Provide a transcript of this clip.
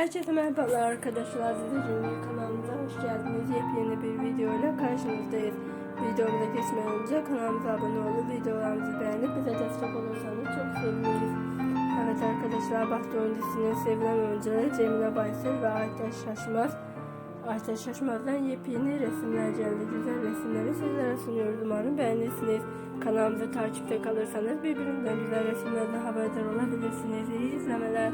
Herkese merhabalar arkadaşlar. Sizin kanalımıza hoş geldiniz. Yepyeni bir video ile karşınızdayız. Videomuza geçmeden önce kanalımıza abone olup videolarımızı beğenip bize destek olursanız çok seviniriz. Evet arkadaşlar Bahtı öncesinin sevilen oyuncuları Cemile Baysel ve Aytaş Şaşmaz. Aytaş Şaşmaz'dan yepyeni resimler geldi. Güzel resimleri sizlere sunuyoruz. Umarım beğenirsiniz. Kanalımızı takipte kalırsanız birbirinden güzel resimlerden haberdar olabilirsiniz. İyi izlemeler.